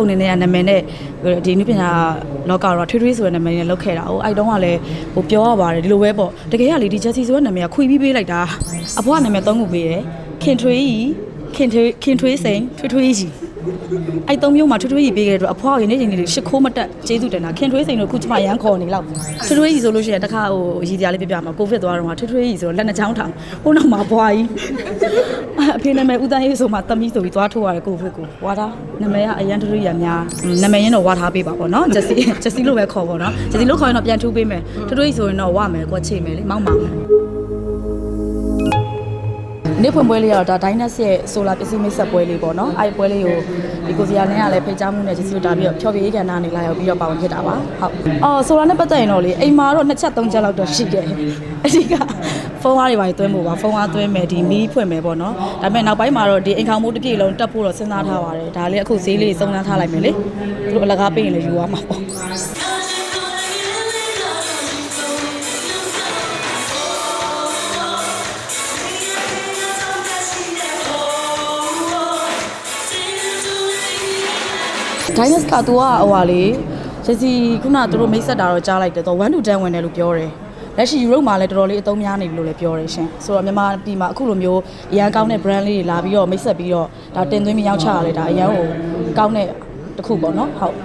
ပုံနေနဲ့ကနာမည်နဲ့ဒီနုပညာလောကတော့ထွေးထွေးဆိုတဲ့နာမည်နဲ့လောက်ခဲ့တာ။ဟိုအဲ့တုန်းကလည်းဟိုပြောရပါတယ်ဒီလိုပဲပေါ့တကယ်ကလေဒီ Jessie ဆိုတဲ့နာမည်ကခွေပြီးပေးလိုက်တာအဖွားကနာမည်သုံးခုပေးတယ်ခင်ထွေးကြီးခင်ထွေးခင်ထွေးစိန်ထွေးထွေးကြီး အဲ့သုံးမျိုးမှာထွေးထွေးကြီးပေးခဲ့တဲ့အတွက်အဖွားကရနေချိန်လေးရှစ်ခိုးမတက်ကျေးဇူးတင်တာခင်ထွေးစိန်တို့ခုကျမရန်ခေါ်နေလောက်ထွေးထွေးကြီးဆိုလို့ရှိရင်တခါဟိုရည်တရားလေးပြပြမှာကိုဗစ်သွားတော့မှာထွေးထွေးကြီးဆိုတော့လက်နှစ်ချောင်းထောင်ဟိုနောက်မှာဘွားကြီးအဖေနာမည်ဦးတန်းရေးဆိုမှတမီးဆိုပြီးသွားထိုးရတယ်ကိုဗစ်ကိုဝါတာနာမည်ကအရန်ထွေးထွေးရများနာမည်ရင်းတော့ဝါထားပေးပါပေါ့နော်ဂျက်စီဂျက်စီလို့ပဲခေါ်ပေါ့နော်ဂျက်စီလို့ခေါ်ရင်တော့ပြန်ထူးပေးမယ်ထွေးထွေးကြီးဆိုရင်တော့ဝမယ်ကွက်ချိမယ်လေမောင်းပါမယ် နေ့ဖွင့်ပွဲလေးကတော့ဒါ Dynas ရဲ့ solar ပစ္စည်းမိတ်ဆက်ပွဲလေးပေါ့နော်အဲ့ဒီပွဲလေးကိုဒီကိုစီယာလင်းကလည်းဖိတ်ကြားမှုနဲ့ကျေးဇူးတာပြီးတော့ဖြောပြရေးကဏ္ဍနေလာရောက်ပြီးတော့ပါဝင်ဖြစ်တာပါဟုတ်အော် solar နဲ့ပတ်သက်ရင်တော့လေအိမ်မှာတော့နှစ်ချက်သုံးချက်လောက်တော့ရှိတယ်အဓိကဖုန်းအားတွေပါသွင်းဖို့ပါဖုန်းအားသွင်းမယ်ဒီမီးဖွင့်မယ်ပေါ့နော်ဒါပေမဲ့နောက်ပိုင်းမှာတော့ဒီအိမ်ခေါင်မိုးတစ်ပြေလုံးတက်ဖို့တော့စဉ်းစားထားပါတယ်ဒါလေးအခုဈေးလေးစုံစမ်းထားလိုက်မယ်လေသူတို့အလကားပေးရင်လည်းယူရမှာပေါ့ Dynasty က तू ကဟိုဟာလေရစီခုနကသူတို့မိတ်ဆက်တာတော့ကြားလိုက်တယ်တော့1 to 10ဝင်တယ်လို့ပြောတယ်လက်ရှိ Europe မှာလည်းတော်တော်လေးအသုံးများနေပြီလို့လည်းပြောတယ်ရှင်ဆိုတော့မြန်မာပြည်မှာအခုလိုမျိုးအရန်ကောင်းတဲ့ brand လေးတွေလာပြီးတော့မိတ်ဆက်ပြီးတော့ဒါတင်သွင်းပြီးရောက်ချရလဲဒါအရန်ကိုကောင်းတဲ့တစ်ခုပေါ့နော်ဟုတ်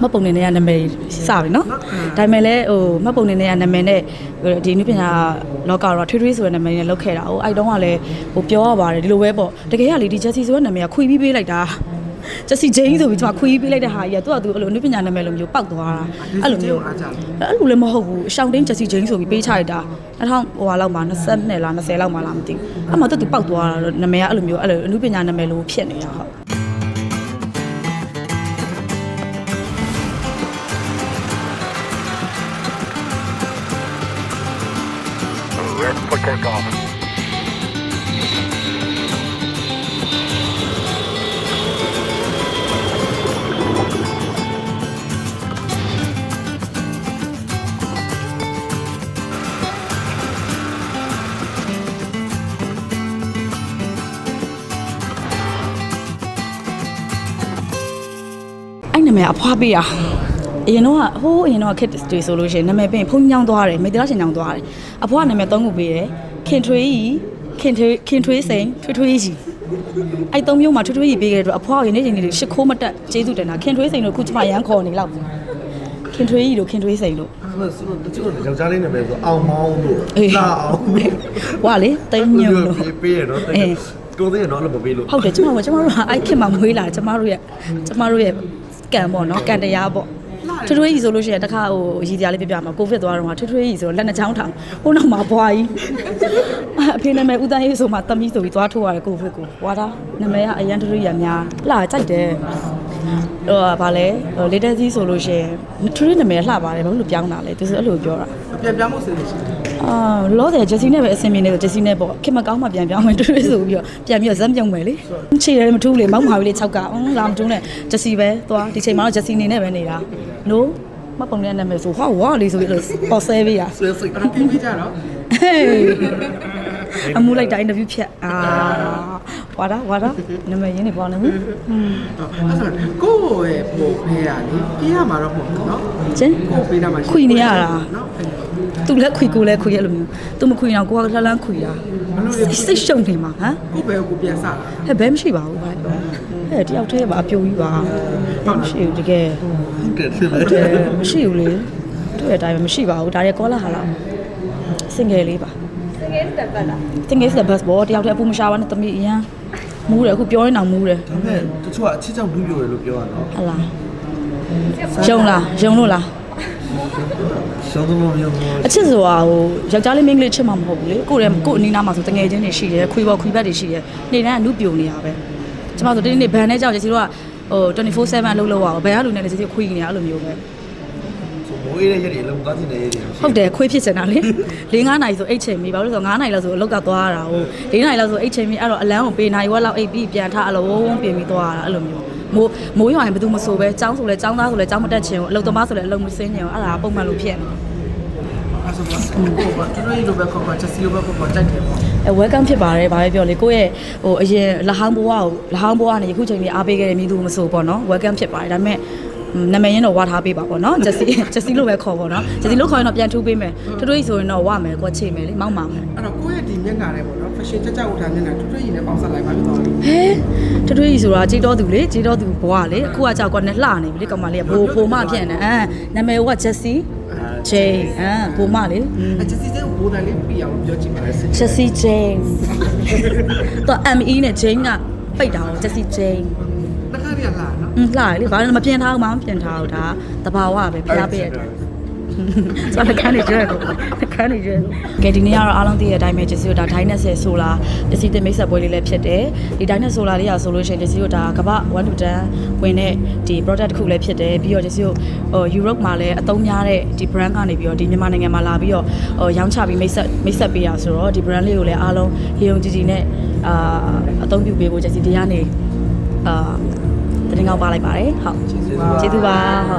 อืมမပုံနေနဲ့ကနာမည်စပြီနော်ဒါပေမဲ့လည်းဟိုမပုံနေနဲ့ကနာမည်နဲ့ဒီနုပညာလောကတော့ထွေးထွေးဆိုတဲ့နာမည်နဲ့လောက်ခဲ့တာဟိုအဲ့တုန်းကလည်းဟိုပြောရပါတယ်ဒီလိုပဲပေါ့တကယ်ကလေဒီ Jessie ဆိုတဲ့နာမည်ကခွေပြီးပေးလိုက်တာကျစီဂျိန်းဆိုပြီးသူကခွေးပေးလိုက်တဲ့ဟာကြီးကသူကသူအဲ့လိုအနုပညာနာမည်လိုမျိုးပောက်သွားတာအဲ့လိုမျိုးအဲ့လိုလည်းမဟုတ်ဘူးရှောင်းတင်းကျစီဂျိန်းဆိုပြီးပေးချလိုက်တာ2000ဟိုဟာလောက်မှာ20လား20လောက်မှာလားမသိဘူးအဲ့မှာသူသူပောက်သွားတာနာမည်ကအဲ့လိုမျိုးအဲ့လိုအနုပညာနာမည်လိုဖြစ်နေတာဟုတ် Red for takeoff. အဲ့နာမည်အဖွားပေးတာ အရင်တော့ကဟိုးအရင်တော့ခက်တွေဆိုလို့ရှိရင်နာမည်ပြင်ဖုန်းညောင်းသွားတယ်မိသားရှင်ညောင်းသွားတယ်အဖွားကနာမည်သုံးခုပေးတယ်ခင်ထွေးကြီးခင်ထွေးခင်ထွေးစိန်ထွေးထွေးကြီးအဲ့သုံးမျိုးမှာထွေးထွေးကြီးပေးခဲ့တဲ့အတွက်အဖွားကရနေချိန်လေးရှစ်ခိုးမတက်ကျေးဇူးတင်တာခင်ထွေးစိန်တို့ခုကျမရန်ခေါ်နေလောက်ခင်ထွေးကြီးတို့ခင်ထွေးစိန်တို့အဲ့ဆိုတော့တချို့ယောက်ျားလေးနာမည်ဆိုအောင်မောင်းလို့အေးလာအောင်လို့ဝါလေတိမ်ညုံလို့ပေးပေးရတော့တကအေးယ်ကိုသေးရတော့လည်းမပေးလို့ဟုတ်တယ်ကျမတို့ကကျမတို့ကအဲ့ခင်မှာမွေးလာတယ်ကျမတို့ရဲ့ကျမတို့ရဲ့ကံပေါ့နော်ကံတရားပေါ့ ထွေးထွေးကြီးဆိုလို့ရှိရင်တခါဟိုရည်တရားလေးပြပြမှာကိုဗစ်သွားတော့မှာထွေးထွေးကြီးဆိုတော့လက်နှစ်ချောင်းထောင်ဟိုနောက်မှာဘွားကြီးအဖေနာမည်ဦးတန်းရေးဆိုမှတမီးဆိုပြီးသွားထိုးရတယ်ကိုဗစ်ကိုဝါတာနာမည်ကအရန်ထွေးထွေးရများလှကြိုက်တယ် ဟိုဗာလဲဟို latest ကြီးဆိုလို့ရှိရင်ထွေးထွေးနာမည်လှပါတယ်ဘာလို့ပြောင်းတာလဲသူဆိုအဲ့လိုပြောတာပြန်ပြောင်းဖို့စဉ်းစားရှိတယ်အာလောဆယ်ဂျက်စီနဲ့ပဲအဆင်ပြေနေဆိုဂျက်စီနဲ့ပေါ့ခင်မကောင်းမှပြန်ပြောင်းမယ်တွေ့တွေ့ဆိုပြီးတော့ပြန်ပြီးတော့ဇက်မြုံမယ်လေခြေရဲမထူးလေမောက်မှာလေး6ကအင်းလာမထူးနဲ့ဂျက်စီပဲသွားဒီချိန်မှာတော့ဂျက်စီနေနဲ့ပဲနေတာ no မပုံတဲ့နာမည်ဆိုဟာဝါလေးဆိုပြီးတော့ပေါ်ဆဲပေးတာဆွဲစိတ်အဲ့တော့ပြင်ပေးကြတော့ဟေးအမှုလိုက်တိုင်းတပြူဖြတ်အာ ဝါတာဝါတာနမရင်းနေပေါ့နော်ဟွန်းအဲ့ဆိုကိုယ့်ရဲ့ပို့ပေးတာလေပြေးရမှာတော့ပေါ့နော်ကျင်းကိုယ့်ပေးတာမှခွေနေရတာနော်သူလည်းခွေကိုလည်းခွေရဲ့လိုမျိုးသူမခွေတော့ကိုကလှလန်းခွေတာစိတ်ရှုံနေမှာဟမ်ကိုပဲကိုပြန်စားဟဲ့ဘဲမရှိပါဘူးဟဲ့တယောက်တည်းပါအပြိုကြီးပါဟုတ်မရှိဘူးတကယ်ဟုတ်တယ်မရှိဘူးလေသူ့ရဲ့အတိုင်းမရှိပါဘူးဒါရီကောလာဟာလား single လေးပါ စင်ငယ်စတက်ဘတ်လားစင်ငယ်စတက်ဘတ်ဘောတယောက်တည်းအပူမရှာပါနဲ့တမီးအရန်မူးတယ်အခုပြောရင်တော့မူးတယ်ဒါပေမဲ့တချို့ကအချစ်ကြောင့်ဒူးပြိုတယ်လို့ပြောရတော့ဟတ်လားယုံလားယုံလို့လားရှောင်းတော့မပြောဘူးအချစ်ဆိုတာဟိုယောက်ျားလေးမိန်းကလေးချစ်မှာမဟုတ်ဘူးလေကိုယ်လည်းကိုယ်အနီးနားမှာဆိုတငယ်ချင်းတွေရှိတယ်ခွေးပေါ်ခွေးဘက်တွေရှိတယ်နေတိုင်းအနုပြိုနေတာပဲကျမဆိုဒီနေ့ဘန်နဲ့ကြောက်ကြစီတို့ကဟို24/7အလုပ်လုပ်ရအောင်ဘယ်ကလူနဲ့လဲကြစီခွေးနေတာအဲ့လိုမျိုးပဲဆို မိုးအေးတဲ့ရက်တွေလုံးကားချင်တဲ့ရက်တွေ ဟုတ်တယ်ခွေးဖြစ်နေတာလေ၄၅နိုင်ဆိုအိတ်ချိန်ပြီဘာလို့လဲဆိုတော့9နိုင်လောက်ဆိုအလောက်ကသွားရတာဟို၄နိုင်လောက်ဆိုအိတ်ချိန်ပြီအဲ့တော့အလန်းကိုပေးနိုင်ဝက်လောက်အိတ်ပြီးပြန်ထားအလောဝုန်းဝုန်းပြင်ပြီးသွားရတာအဲ့လိုမျိုးမိုးမိုးရွာရင်ဘယ်သူမဆိုပဲចောင်းဆိုလဲចောင်းသားဆိုလဲចောင်းမတက်ချင်ဘူးအလုပ်သမားဆိုလဲအလုပ်မစင်းချင်ဘူးအဲ့ဒါပုံမှန်လို့ဖြစ်နေ အ အဲ့ဆိုတော့ကိုကတော်တော်ကြီးလိုပဲခေါ်ခေါ်ချက်စီလိုပဲခေါ်ခေါ်ကြိုက်တယ်ပေါ့ အဲ welcome ဖြစ်ပါတယ်ဘာပဲပြောလေကိုယ့်ရဲ့ဟိုအရင်လဟောင်းဘဝကိုလဟောင်းဘဝကနေယခုချိန်ကြီးအားပေးခဲ့တဲ့မိသူမဆိုပေါ့နော် welcome ဖြစ်ပါတယ်ဒါပေမဲ့ နာမည်ရင်းတော့ဝါထားပေးပါပေါ့နော်ဂျက်စီဂျက်စီလို့ပဲခေါ်ပေါ့နော်ဂျက်စီလို့ခေါ်ရင်တော့ပြန်ထူးပေးမယ်ထူးထူးကြီးဆိုရင်တော့ဝမယ်ကိုချိမယ်လေမောက်ပါမယ်အဲ့တော့ကိုယ့်ရဲ့ဒီမျက်နှာနဲ့ပေါ့နော် fashion ကြကြဝတ်ထားမျက်နှာတော်တော်ကြီးနဲ့ပေါင်းဆက်လိုက်ပါလို့တော့ဟဲထူးထူးကြီးဆိုတာကြေးတော်သူလေကြေးတော်သူဘဝလေအခုကကြောက်ကွာနဲ့လှနေပြီလေကောင်မလေးကဘိုးဘိုမဖြစ်နေအမ်နာမည်ကဂျက်စီဂျိန်အမ်ဘိုမလေအချက်စီတဲ့ဘိုးတန်လေးပြအောင်ပြောချင်ပါတယ်ဂျက်စီဂျိန်တော့ ME နဲ့ဂျိန်ကပိတ်တာကိုဂျက်စီဂျိန် တခါတည်းလာနော်อืมလှရလေဘာလို့မပြင်ထားအောင်မပြင်ထားဘူးဒါတဘာဝပဲဖျားပေးရတယ်ဆိုတော့ခန်းနေကြတော့ခန်းနေကြတော့ကဲဒီနေ့ကတော့အားလုံးသိတဲ့အတိုင်းပဲဂျက်စီတို့ဒါဒိုင်းနဲ့ဆယ်ဆိုလာပစ္စည်းတင်မိတ်ဆက်ပွဲလေးလည်းဖြစ်တယ်ဒီဒိုင်းနဲ့ဆိုလာလေးရဆိုလို့ရှိရင်ဂျက်စီတို့ဒါကမ္ဘာ1 to 10ဝင်တဲ့ဒီ product တစ်ခုလည်းဖြစ်တယ်ပြီးတော့ဂျက်စီတို့ဟို Europe မှာလည်းအသုံးများတဲ့ဒီ brand ကနေပြီးတော့ဒီမြန်မာနိုင်ငံမှာလာပြီးတော့ဟိုရောင်းချပြီးမိတ်ဆက်မိတ်ဆက်ပေးရဆိုတော့ဒီ brand လေးကိုလည်းအားလုံးရေုံကြည်ကြည်နဲ့အာအသုံးပြုပေးဖို့ဂျက်စီဒီကနေအာ တင်ကောင်းပါလိုက်ပါတယ်ဟုတ်ကျေးဇူးပါဟုတ်